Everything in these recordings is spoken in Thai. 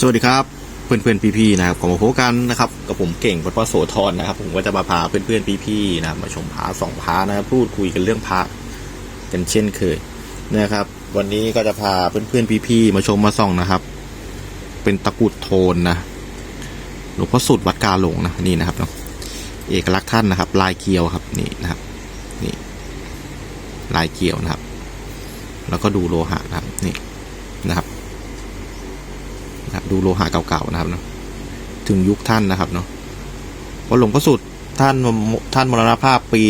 สวัสดีครับเพื่อนเพื่อนๆพี่ๆนะครับก็มาพบกันนะครับกับผมเก่งวัดพระโสธรนะครับ ผมก็จะมาพาเพื่อนเพื่อนๆพี่ๆนะมาชมพระสองพระนะครับพูดคุยกันเรื่องพระกันเช่นเคยนะครับ วันนี้ก็จะพาเพื่อนเพื่อนๆพี่ๆมาชมมาส่องนะครับ เป็นตะกุดโทนนะหลวงพ่อสุดวัดกาหลงนะนี่นะครับเนาะเอกลักษณ์ท่านนะครับ ลายเกลียวครับนี่นะครับนี่ลายเกลียวนะครับ แล้วก็ดูโลหะนะครับนี่นะครับ ดูโลหะเก่าๆนะครับเนาะถึงยุคท่านนะครับเนาะพราะหลวงพ่อสุดท่านท่านมรณภาพปี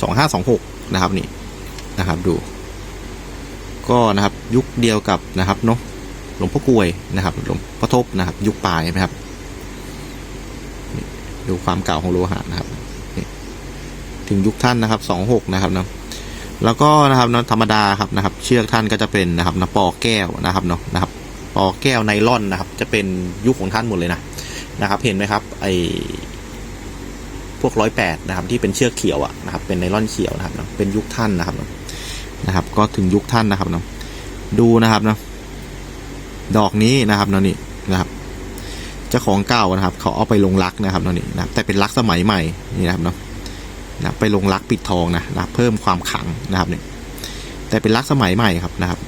สองห้าสองหกนะครับนี่นะครับดู ก็นะครับยุคเดียวกับนะครับเนาะหลวงพ่อกลวยนะครับหลวงพ่อทบนะครับ ยุคปลายนะครับดูความเก่าของโลหะนะครับถึงยุคท่านนะครับสองหกนะครับเนาะแล้วก็นะครับเนาะธรรมดาครับนะครับ เชือกท่านก็จะเป็นนะครับนะปอแก้วนะครับเนาะนะครับ ปอแก้วไนล่อนนะครับ จะเป็นยุคของท่านหมดเลยนะนะครับ เห็นไหมครับไอพวกร้อยแปดนะครับ ที่เป็นเชือกเขียวอะนะครับ เป็นไนล่อนเขียวนะครับเนะเป็นยุคท่านนะครับนะครับ ก็ถึงยุคท่านนะครับเนาะดูนะครับนะดอกนี้นะครับเนาะนี่นะครับเจ้าของเก่านะครับ เขาเอาไปลงรักนะครับเนาะนี่นะแต่เป็นรักสมัยใหม่นี่นะครับเนาะนะไปลงรักปิดทองนะนะเพิ่มความขังนะครับเนี่ยแต่เป็นรักสมัยใหม่ครับนะครับ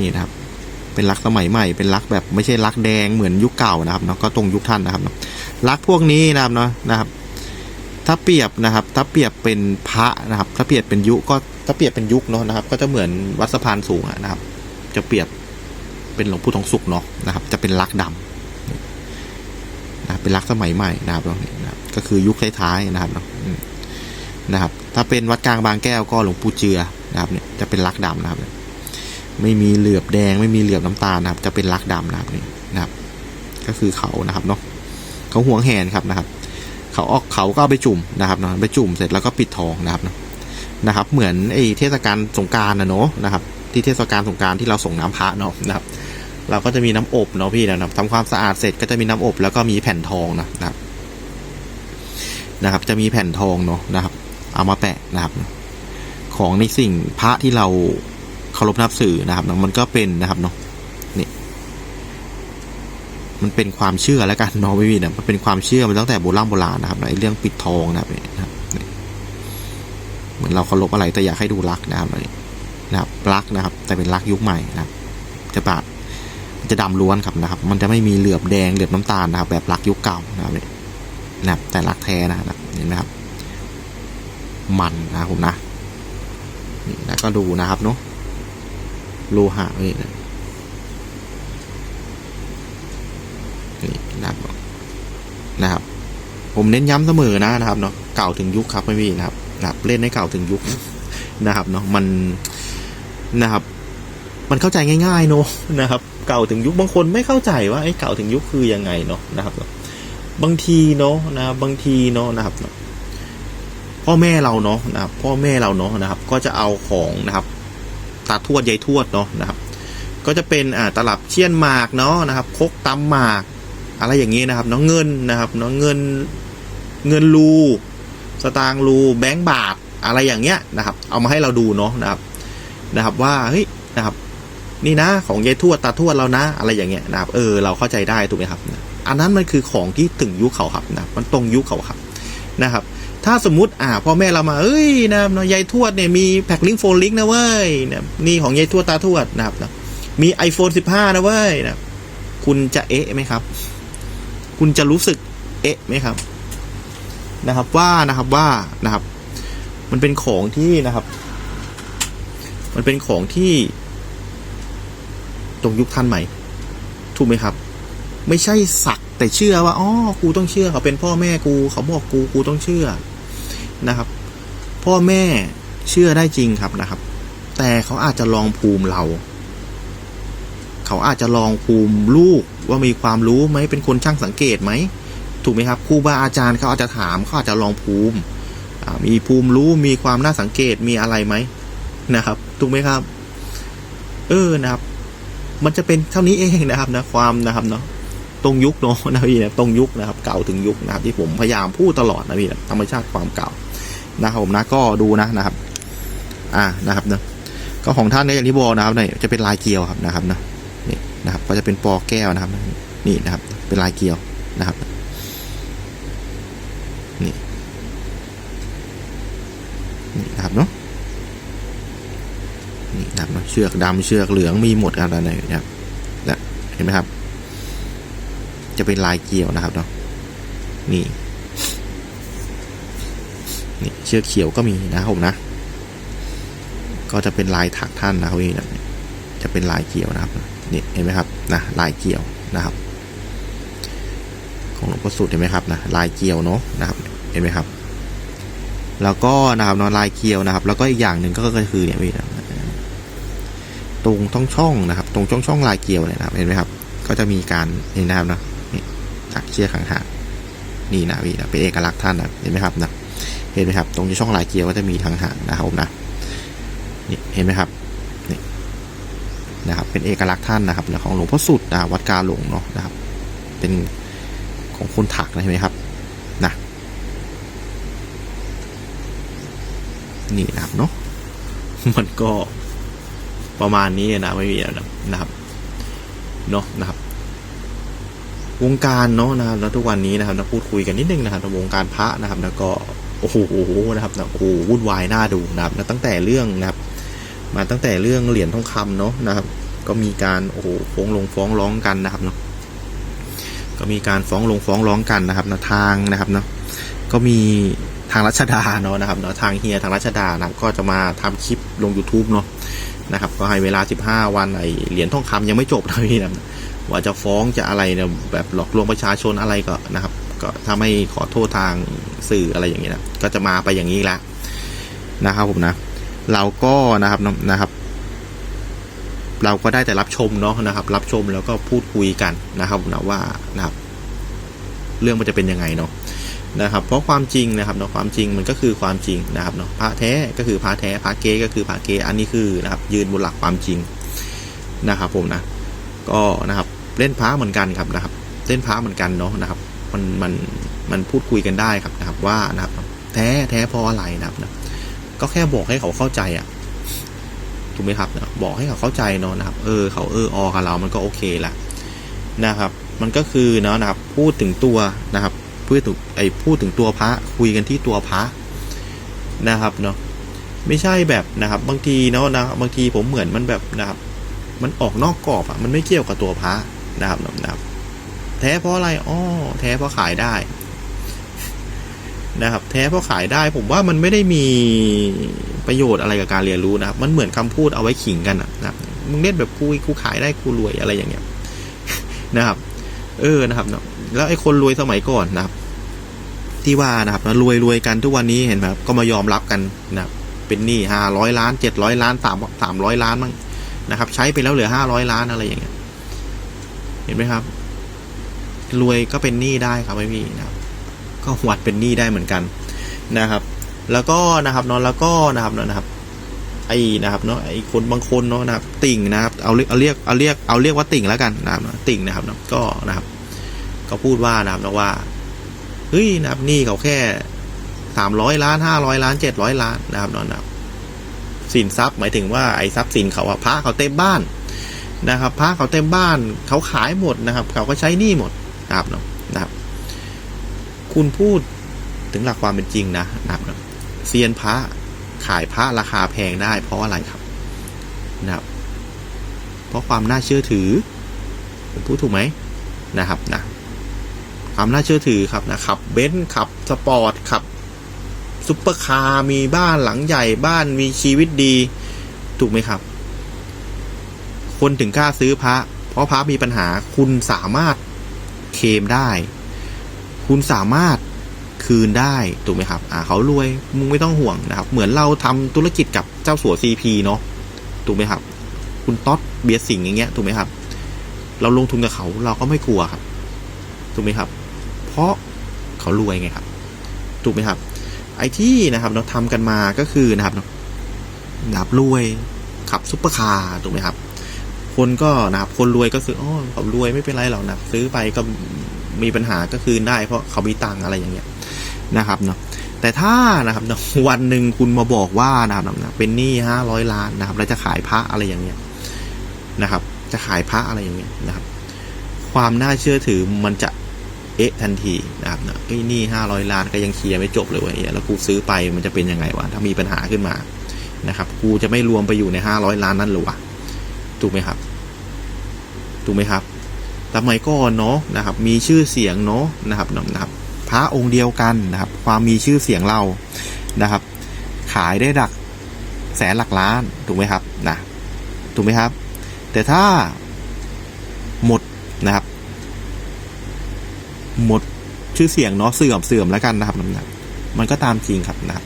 นี่นะครับ เป็นลักสมัยใหม่ เป็นลักแบบไม่ใช่ลักแดงเหมือนยุคเก่านะครับเนาะก็ตรงยุคท่านนะครับเนาะลักพวกนี้นะครับเนาะนะครับ ถ้าเปรียบนะครับ ถ้าเปรียบเป็นพระนะครับ ถ้าเปรียบเป็นยุคก็ถ้าเปรียบเป็นยุคเนาะนะครับ ก็จะเหมือนวัดสะพานสูงอะนะครับ จะเปรียบเป็นหลวงปู่ทองสุกเนาะนะครับ จะเป็นลักดำนะเป็นลักสมัยใหม่นะครับตรงนี้นะก็คือยุคท้ายๆนะครับเนาะนะครับ ถ้าเป็นวัดกลางบางแก้วก็หลวงปู่เจือนะครับเนี่ยจะเป็นลักดำนะครับ ไม่มีเหลือบแดง ไม่มีเหลือบน้ำตาลนะครับ จะเป็นลักดำนะครับนี่นะครับ ก็คือเขานะครับเนาะเขาห่วงแหนครับนะครับ เขาออกเขาก็ไปจุ่มนะครับเนาะไปจุ่มเสร็จแล้วก็ปิดทองนะครับนะครับ เหมือนไอ้เทศกาลสงการนะเนาะนะครับ ที่เทศกาลสงการที่เราส่งน้ำพระเนาะนะครับ เราก็จะมีน้ำอบเนาะพี่นะครับทำความสะอาดเสร็จก็จะมีน้ำอบ แล้วก็มีแผ่นทองนะนะครับนะครับ จะมีแผ่นทองเนาะนะครับ เอามาแปะนะครับ ของในสิ่งพระที่เรา เคารพนับสื่อนะครับเนาะมันก็เป็นนะครับเนาะนี่มันเป็นความเชื่อแล้วกันเนาะไม่มีนะมันเป็นความเชื่อมาตั้งแต่โบราณโบราณนะครับในเรื่องปิดทองนะครับนี่นะครับเหมือนเราเคารพอะไรแต่อยากให้ดูรักนะครับนี่นะครับรักนะครับ แต่เป็นรักยุคใหม่นะครับจะปาดจะดำล้วนครับนะครับ มันจะไม่มีเหลือบแดงเหลือบน้ำตาลนะครับ แบบรักยุคเก่านะครับนี่นะครับแต่รักแท้นะครับเห็นไหมครับ มันนะครับผมนะนี่แล้วก็ดูนะครับเนาะ โลหะนี่นะนี่นะครับนะครับ ผมเน้นย้ำเสมอนะนะครับเนาะเก่าถึงยุคครับไม่มีนะครับนะครับ เล่นให้เก่าถึงยุคนะครับเนาะมันนะครับ มันเข้าใจง่ายๆเนาะนะครับ เก่าถึงยุคบางคนไม่เข้าใจว่าไอ้เก่าถึงยุคคือยังไงเนาะนะครับบางทีเนาะนะครับบางทีเนาะนะครับพ่อแม่เราเนาะนะครับ พ่อแม่เราเนาะนะครับ ก็จะเอาของนะครับ ตาทวดยายทวดเนาะนะครับ ก็จะเป็นอ่าตลับเชียนหมากเนาะนะครับคกตำหมาก อะไรอย่างนี้นะครับเนาะเงินนะครับเนาะเงินเงินรูสตางรูแบงก์บาทอะไรอย่างเงี้ยนะครับ เอามาให้เราดูเนาะนะครับนะครับว่าเฮ้ยนะครับ นี่นะของยายทวดตาทวดเรานะ อะไรอย่างเงี้ยนะครับ เออเราเข้าใจได้ถูกไหมครับ อันนั้นมันคือของที่ถึงยุคเขาครับนะมันตรงยุคเขาครับนะครับ ถ้าสมมติอ่าพ่อแม่เรามาเอ้ยนะครับเนาะยายทวดเนี่ยมีแพ็คลิงโฟนลิงนะเว้ยนะนี่ของยายทวดตาทวดนะครับนะมี iPhone 15 นะเว้ยนะคุณจะเอ๊ะไหมครับ คุณจะรู้สึกเอ๊ะไหมครับ นะครับว่านะครับว่านะครับ มันเป็นของที่นะครับ มันเป็นของที่ตรงยุคท่านใหม่ถูกไหมครับ ไม่ใช่สักแต่เชื่อว่าอ๋อกูต้องเชื่อเขาเป็นพ่อแม่กู เขาบอกกูกูต้องเชื่อ นะครับ พ่อแม่เชื่อได้จริงครับนะครับ แต่เขาอาจจะลองภูมิเรา เขาอาจจะลองภูมิลูกว่ามีความรู้ไหมเป็นคนช่างสังเกตไหมถูกไหมครับครูบาอาจารย์เขาอาจจะถามเขาอาจจะลองภูมิมีภูมิรู้มีความน่าสังเกตมีอะไรไหมนะครับถูกไหมครับ เออนะครับ มันจะเป็นเท่านี้เองนะครับนะความนะครับเนาะตรงยุคเนาะนะพี่นะตรงยุคนะครับ เก่าถึงยุคนะครับที่ผมพยายามพูดตลอดนะพี่นะธรรมชาติความเก่า นะครับผมนะก็ดูนะนะครับ อ่านะครับเนาะก็ของท่านเนี่ยอย่างที่บอกนะครับเนี่ยจะเป็นลายเกลียวครับนะครับนะนี่นะครับก็จะเป็นปอแก้วนะครับ นี่นะครับ เป็นลายเกลียวนะครับนี่นี่นะครับเนาะนี่นะครับเนาะเชือกดำเชือกเหลืองมีหมดกันอะไรนะครับนะเห็นไหมครับ จะเป็นลายเกลียวนะครับเนาะนี่ นี่เชือกเขียวก็มีนะครับผมนะ ก็จะเป็นลายถักท่านนะครับนี่นะจะเป็นลายเกี่ยวนะครับนี่เห็นไหมครับนะลายเกี่ยวนะครับ ของหลวงพ่อสุดเห็นไหมครับนะลายเกี่ยวเนาะนะครับ เห็นไหมครับ แล้วก็นะครับนาะลายเกี่ยวนะครับ แล้วก็อีกอย่างหนึ่งก็คือเนี่ยพี่นะตรงช่องช่องนะครับ ตรงช่องช่องลายเกี่ยวเนี่ยนะครับ เห็นไหมครับ ก็จะมีการเห็นนะครับนะนี่ถักเชือกห่างๆนี่นะพี่นะเป็นเอกลักษณ์ท่านนะเห็นไหมครับนะ เห็นไหมครับ ตรงที่ช่องลายเกียร์ก็จะมีทางหางนะครับผมนะนี่เห็นไหมครับนี่นะครับ เป็นเอกลักษณ์ท่านนะครับของหลวงพ่อสุดนะวัดกาหลงเนาะนะครับ เป็นของคนถักนะเห็นไหมครับนะนี่นะครับเนาะมันก็ประมาณนี้นะไม่มีอะนะครับเนาะนะครับ วงการเนาะนะครับแล้วทุกวันนี้นะครับเราพูดคุยกันนิดนึงนะครับวงการพระนะครับ แล้วก็ โอ้โหนะครับนะโอ้โหวุ่นวายน่าดูนะครับนะตั้งแต่เรื่องนะครับ มาตั้งแต่เรื่องเหรียญทองคำเนาะนะครับ ก็มีการโอ้โหฟ้องลงฟ้องร้องกันนะครับเนาะก็มีการฟ้องลงฟ้องร้องกันนะครับนะทางนะครับเนาะก็มีทางรัชดาเนาะนะครับเนาะทางเฮียทางรัชดานะครับก็จะมาทำคลิปลง YouTube เนาะนะครับก็ให้เวลา 15 วันไอเหรียญทองคำยังไม่จบนะพี่นะว่าจะฟ้องจะอะไรเนี่ยแบบหลอกลวงประชาชนอะไรก็นะครับ ก็ถ้าไม่ขอโทษทางสื่ออะไรอย่างเงี้ยนะก็จะมาไปอย่างนี้ละนะครับผมนะเราก็นะครับนะครับ เราก็ได้แต่รับชมเนาะนะครับ รับชมแล้วก็พูดคุยกันนะครับนะว่านะครับ เรื่องมันจะเป็นยังไงเนาะนะครับ เพราะความจริงนะครับเนาะความจริงมันก็คือความจริงนะครับเนาะพระแท้ก็คือพระแท้พระเก๊ก็คือพระเก๊อันนี้คือนะครับ ยืนบนหลักความจริงนะครับ ผมนะ ก็นะครับ เล่นพระเหมือนกันครับนะครับ เล่นพระเหมือนกันเนาะนะครับ มันมันมันพูดคุยกันได้ครับนะครับ ว่านะครับ แท้แท้เพราะอะไรนะครับนะก็แค่บอกให้เขาเข้าใจอะถูกไหมครับนะบอกให้เขาเข้าใจเนาะนะครับ เออ เขาเออออกับเรา มันก็โอเคแหละนะครับ มันก็คือเนาะนะครับ พูดถึงตัวนะครับพูดถึงไอ้พูดถึงตัวพระคุยกันที่ตัวพระนะครับเนาะไม่ใช่แบบนะครับ บางทีเนาะนะบางทีผมเหมือนมันแบบนะครับ มันออกนอกกรอบอะมันไม่เกี่ยวกับตัวพระนะครับนะครับ แท้เพราะอะไรอ้อแท้เพราะขายได้ นะครับ แท้เพราะขายได้ ผมว่ามันไม่ได้มีประโยชน์อะไรกับการเรียนรู้นะครับ มันเหมือนคำพูดเอาไว้ขิงกันนะครับมึงเล่นแบบกูกูขายได้กูรวยอะไรอย่างเงี้ย นะครับ เออนะครับเนาะแล้วไอ้คนรวยสมัยก่อนนะครับ ที่ว่านะครับรวยรวยกันทุกวันนี้เห็นไหมครับก็มายอมรับกันนะครับเป็นหนี้ห้าร้อยล้านเจ็ดร้อยล้านสามสามร้อยล้านมั้งนะครับ ใช้ไปแล้วเหลือห้าร้อยล้านอะไรอย่างเงี้ย เห็นไหมครับ รวยก็เป็นหนี้ได้ครับไม่มีนะครับก็หวัดเป็นหนี้ได้เหมือนกันนะครับ แล้วก็นะครับเนาะแล้วก็นะครับเนาะนะครับไอ้นะครับเนาะไอ้คนบางคนเนาะนะครับ ติ่งนะครับเอาเรียกเอาเรียกเอาเรียกเอาเรียกว่าติ่งแล้วกันนะครับติ่งนะครับเนาะก็นะครับ ก็พูดว่านะครับนะว่าเฮ้ยนะครับหนี้เขาแค่สามร้อยล้านห้าร้อยล้านเจ็ดร้อยล้านนะครับเนาะนะครับสินทรัพย์หมายถึงว่าไอ้ทรัพย์สินเขาอะพระเขาเต็มบ้านนะครับ พระเขาเต็มบ้านเขาขายหมดนะครับ เขาก็ใช้หนี้หมด นะครับเนาะนะครับคุณพูดถึงหลักความเป็นจริงนะนะครับเซียนพระขายพระราคาแพงได้เพราะอะไรครับนะครับ เพราะความน่าเชื่อถือ ผมพูดถูกไหมนะครับนะความน่าเชื่อถือครับนะขับเบนซ์ขับสปอร์ตขับซุปเปอร์คาร์มีบ้านหลังใหญ่บ้านมีชีวิตดี ถูกไหมครับ คนถึงกล้าซื้อพระ เพราะพระมีปัญหาคุณสามารถ เคมได้ คุณสามารถคืนได้ถูกไหมครับอ่าเขารวยมึงไม่ต้องห่วงนะครับ เหมือนเราทำธุรกิจกับเจ้าสัวซีพีเนาะถูกไหมครับ คุณต๊อดเบียร์สิงอย่างเงี้ยถูกไหมครับ เราลงทุนกับเขาเราก็ไม่กลัวครับถูกไหมครับ เพราะเขารวยไงครับถูกไหมครับ ไอ้ที่นะครับเราทำกันมาก็คือนะครับนะครับรวยขับซุปเปอร์คาร์ถูกไหมครับ คนก็นะครับคนรวยก็ซื้ออ๋อเขารวยไม่เป็นไรหรอกนะซื้อไปก็มีปัญหาก็คืนได้ เพราะเขามีตังอะไรอย่างเงี้ยนะครับเนาะแต่ถ้านะครับนะวันหนึ่งคุณมาบอกว่านะครับนะเป็นหนี้ห้าร้อยล้านนะครับแล้วจะขายพระอะไรอย่างเงี้ยนะครับ จะขายพระอะไรอย่างเงี้ยนะครับ ความน่าเชื่อถือมันจะเอ๊ะทันทีนะครับนะไอ้หนี่ห้าร้อยล้านก็ยังเคลียร์ไม่จบเลยเว้ยแล้วกูซื้อไปมันจะเป็นยังไงวะถ้ามีปัญหาขึ้นมานะครับ กูจะไม่รวมไปอยู่ในห้าร้อยล้านนั้นหรือวะ ถูกไหมครับ ถูกไหมครับสมัยก่อนเนาะนะครับ มีชื่อเสียงเนาะนะครับนะครับพระองค์เดียวกันนะครับ ความมีชื่อเสียงเรานะครับ ขายได้หลักแสนหลักล้านถูกไหมครับนะถูกไหมครับ แต่ถ้าหมดนะครับ หมดชื่อเสียงเนาะเสื่อมเสื่อมแล้วกันนะครับนะมันก็ตามจริงครับนะครับ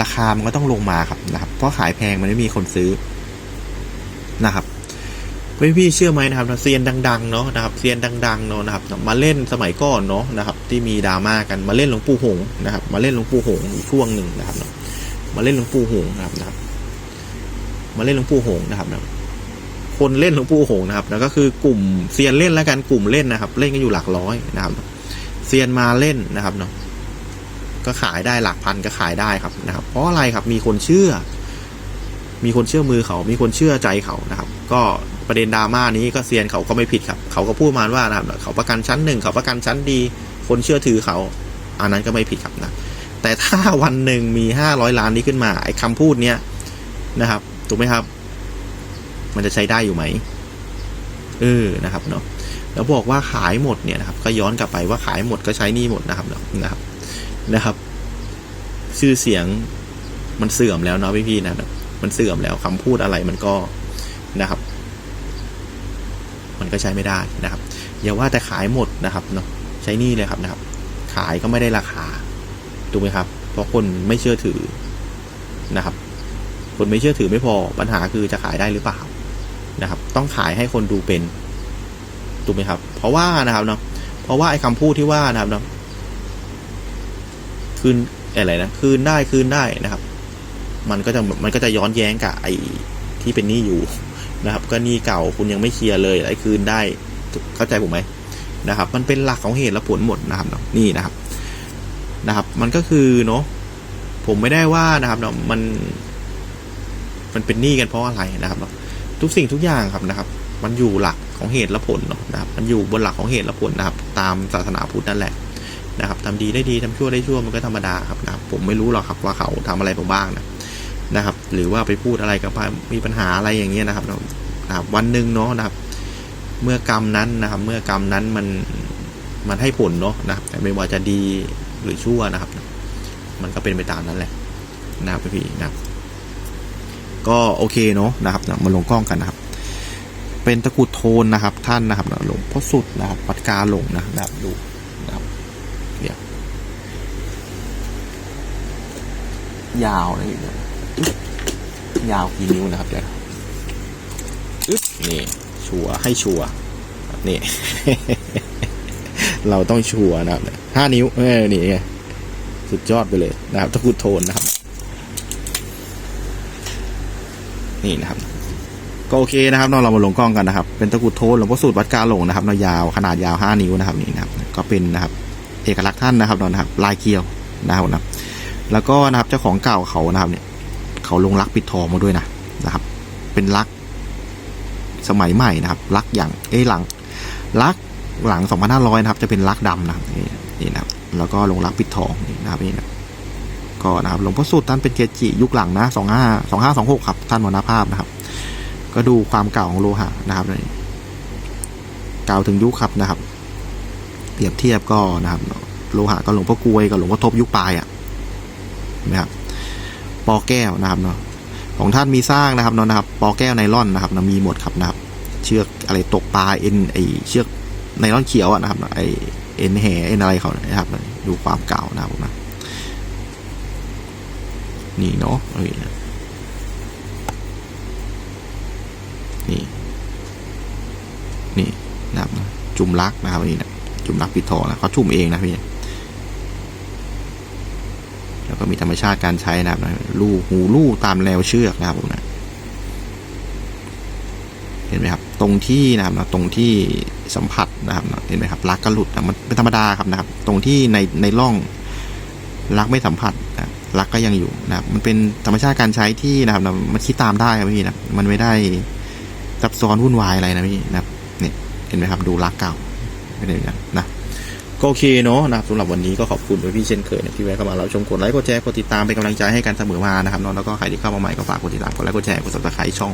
ราคามันก็ต้องลงมาครับนะครับ เพราะขายแพงมันไม่มีคนซื้อนะครับ พี่พี่เชื่อไหมนะครับเซียนดังๆเนาะนะครับเซียนดังๆเนาะนะครับ มาเล่นสมัยก่อนเนาะนะครับ ที่มีดราม่ากันมาเล่นหลวงปู่หงนะครับ มาเล่นหลวงปู่หงอยู่ช่วงหนึ่งนะครับเนาะมาเล่นหลวงปู่หงนะครับนะครับ มาเล่นหลวงปู่หงนะครับนะคนเล่นหลวงปู่หงนะครับแล้วก็คือกลุ่มเซียนเล่นแล้วกันกลุ่มเล่นนะครับ เล่นกันอยู่หลักร้อยนะครับเซียนมาเล่นนะครับเนาะก็ขายได้หลักพันก็ขายได้ครับนะครับ เพราะอะไรครับมีคนเชื่อ มีคนเชื่อมือเขา มีคนเชื่อใจเขานะครับ ก็ ประเด็นดราม่านี้ก็เซียนเขาก็ไม่ผิดครับ เขาก็พูดมาว่านะครับเขาประกันชั้นหนึ่งเขาประกันชั้นดี คนเชื่อถือเขา อันนั้นก็ไม่ผิดครับนะแต่ถ้าวันหนึ่งมีห้าร้อยล้านนี้ขึ้นมาไอ้คำพูดเนี้ยนะครับถูกไหมครับ มันจะใช้ได้อยู่ไหมเออนะครับเนาะแล้วบอกว่าขายหมดเนี่ยนะครับ ก็ย้อนกลับไปว่าขายหมดก็ใช้นี่หมดนะครับเนาะนะครับนะครับ ชื่อเสียงมันเสื่อมแล้วเนาะพี่ๆนะมันเสื่อมแล้วคำพูดอะไรมันก็นะครับ มันก็ใช้ไม่ได้นะครับอย่าว่าแต่ขายหมดนะครับเนาะใช้นี่เลยครับนะครับ ขายก็ไม่ได้ราคาถูกไหมครับ เพราะคนไม่เชื่อถือนะครับ คนไม่เชื่อถือไม่พอปัญหาคือจะขายได้หรือเปล่านะครับ ต้องขายให้คนดูเป็นถูกไหมครับ เพราะว่านะครับเนาะเพราะว่าไอ้คำพูดที่ว่านะครับเนาะคืนอะไรนะคืนได้คืนได้นะครับ มันก็จะมันก็จะย้อนแย้งกับไอ้ที่เป็นหนี้อยู่ นะครับ ก็หนี้เก่าคุณยังไม่เคลียร์เลยไอ้คืนได้เข้าใจผมไหมนะครับ มันเป็นหลักของเหตุและผลหมดนะครับเนาะนี่นะครับนะครับ มันก็คือเนาะผมไม่ได้ว่านะครับเนาะมัน มันเป็นหนี้กันเพราะอะไรนะครับเนาะทุกสิ่งทุกอย่างครับนะครับ มันอยู่หลักของเหตุและผลเนาะนะครับ มันอยู่บนหลักของเหตุและผลนะครับ ตามศาสนาพุทธนั่นแหละนะครับทำดีได้ดีทำชั่วได้ชั่วมันก็ธรรมดาครับนะครับ ผมไม่รู้หรอกครับว่าเขาทำอะไรผมบ้างนะ นะครับ หรือว่าไปพูดอะไรกับมีปัญหาอะไรอย่างเงี้ยนะครับนะครับ วันหนึ่งเนาะนะครับ เมื่อกรรมนั้นนะครับ เมื่อกรรมนั้นมันมันให้ผลเนาะนะครับแต่ไม่ว่าจะดีหรือชั่วนะครับ มันก็เป็นไปตามนั้นแหละนะครับพี่นะครับ ก็โอเคเนาะนะครับมาลงกล้องกันนะครับ เป็นตะกุดโทนนะครับ ท่านนะครับหลวงพ่อสุดนะครับวัดกาหลงนะครับดูนะครับเดี๋ยวยาวเลยนะ ยาวกี่นิ้วนะครับเดี๋ยวอึ๊บนี่ชัวให้ชัวนี่ เราต้องชัวนะครับห้านิ้วเออนี่ไงสุดยอดไปเลยนะครับตะกุดโทนนะครับ นี่นะครับ ก็โอเคนะครับเนาเรามาลงกล้องกันนะครับ เป็นตะกุดโทนหลวงพ่อสูตรวัดกาหลงนะครับเนายาวขนาดยาวห้านิ้วนะครับนี่นะครับ ก็เป็นนะครับ เอกลักษณ์ท่านนะครับเนาะนะครับ ลายเกลียวนะครับนะแล้วก็นะครับเจ้าของเก่าเขานะครับเนี่ย เขาลงรักปิดทองมาด้วยนะนะครับ เป็นรักสมัยใหม่นะครับรักอย่างเอ้หลังรักหลัง 2500 นะครับ จะเป็นรักดำนะครับนี่นะครับ แล้วก็ลงรักปิดทองนี่นะครับนี่นะก็นะครับหลวงพ่อสุดท่านเป็นเกจิยุคหลังนะสองห้าสองห้าสองหกครับ ท่านมรณภาพนะครับ ก็ดูความเก่าของโลหะนะครับเลยเก่าถึงยุคครับนะครับ เปรียบเทียบก็นะครับ โลหะก็หลวงพ่อกลวยกับหลวงพ่อทบยุคปลายอะนะครับ ปอแก้วนะครับเนาะของท่านมีสร้างนะครับเนาะนะครับปอแก้วไนล่อนนะครับนะมีหมดครับนะครับ เชือกอะไรตกปลาเอ็นไอเชือกไนล่อนเขียวอะนะครับไอเอ็นแห่เอ็นอะไรเขานะครับดูความเก่านะครับนะนี่เนาะนี่นะนี่นี่นะครับจุ่มรักนะครับนี่นะจุ่มรักปิดทองนะเขาจุ่มเองนะพี่ ก็มีธรรมชาติการใช้นะครับนะลู่หูลู่ตามแนวเชือกนะครับผมนะเห็นไหมครับ ตรงที่นะครับนะตรงที่สัมผัสนะครับเห็นไหมครับลักก็หลุดนะมันเป็นธรรมดาครับนะครับ ตรงที่ในในร่องรักไม่สัมผัสนะรักก็ยังอยู่นะครับ มันเป็นธรรมชาติการใช้ที่นะครับมันคิดตามได้ครับพี่นะมันไม่ได้ซับซ้อนวุ่นวายอะไรนะพี่นะครับเนี่ยเห็นไหมครับ ดูรักเก่าไม่ได้อย่างนั้นนะ ก็โอเคเนาะนะครับสำหรับวันนี้ก็ขอบคุณพี่เช่นเคยนะที่แวะเข้ามาเราชมกดไลค์กดแชร์กดติดตามเป็นกำลังใจให้กันเสมอมานะครับเนาะแล้วก็ใครที่เข้ามาใหม่ก็ฝากกดติดตามกดไลค์กดแชร์กดซับสไครต์ช่อง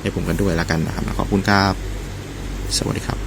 ให้ผมกันด้วยละกันนะครับขอบคุณครับสวัสดีครับ